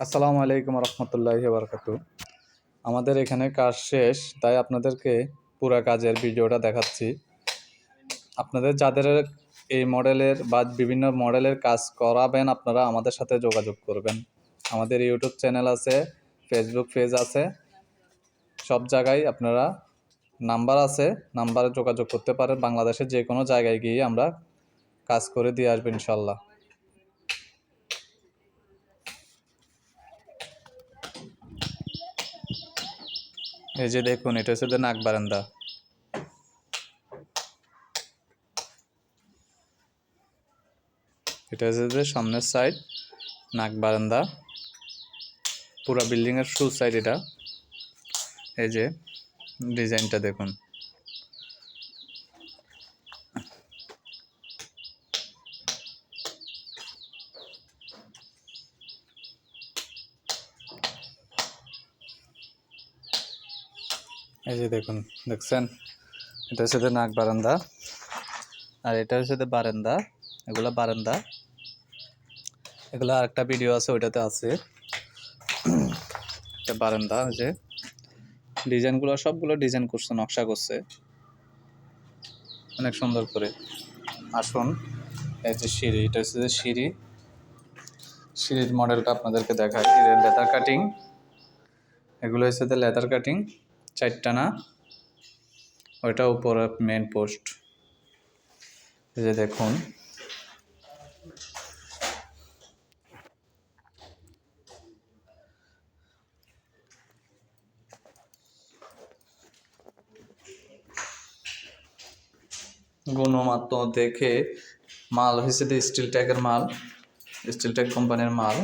আসসালামু আলাইকুম রহমতুল্লাহি বারকাতু। আমাদের এখানে কাজ শেষ, তাই আপনাদেরকে পুরা কাজের ভিডিওটা দেখাচ্ছি। আপনাদের যাদের এই মডেলের বা বিভিন্ন মডেলের কাজ করাবেন, আপনারা আমাদের সাথে যোগাযোগ করবেন। আমাদের ইউটিউব চ্যানেল আছে, ফেসবুক পেজ আছে, সব জায়গায় আপনারা নাম্বার আছে, নাম্বারে যোগাযোগ করতে পারেন। বাংলাদেশের যে কোনো জায়গায় গিয়ে আমরা কাজ করে দিয়ে আসবেন ইনশাল্লাহ। এই যে দেখুন, এটা হচ্ছে নাক বারান্দা। এটা হচ্ছে যে সামনের সাইড নাক বারান্দা। পুরা বিল্ডিং এর ফুল সাইড এটা। এই যে ডিজাইনটা দেখুন। এই যে দেখুন, দেখছেন? এটা হচ্ছে নাক বারান্দা, আর এটা হচ্ছে বারান্দা, এগুলা বারান্দা। এগুলো আরেকটা ভিডিও আছে, ওইটাতে আছে। এটা বারান্দা যে। ডিজাইনগুলো সবগুলো ডিজাইন করছে, নকশা করছে। অনেক সুন্দর করে। আসুন, এই যে সিঁড়ি, এটা হচ্ছে যে সিঁড়ি। সিঁড়ির মডেলটা আপনাদেরকে দেখাই। লেদার কাটিং এগুলো হচ্ছে লেদার কাটিং চারটানা ওইটা উপরে মেন পোস্ট যে দেখুন। গুণমাত্র দেখে মাল হয়েছে স্টিল ট্যাগের মাল স্টিল ট্যাগ কোম্পানির মাল।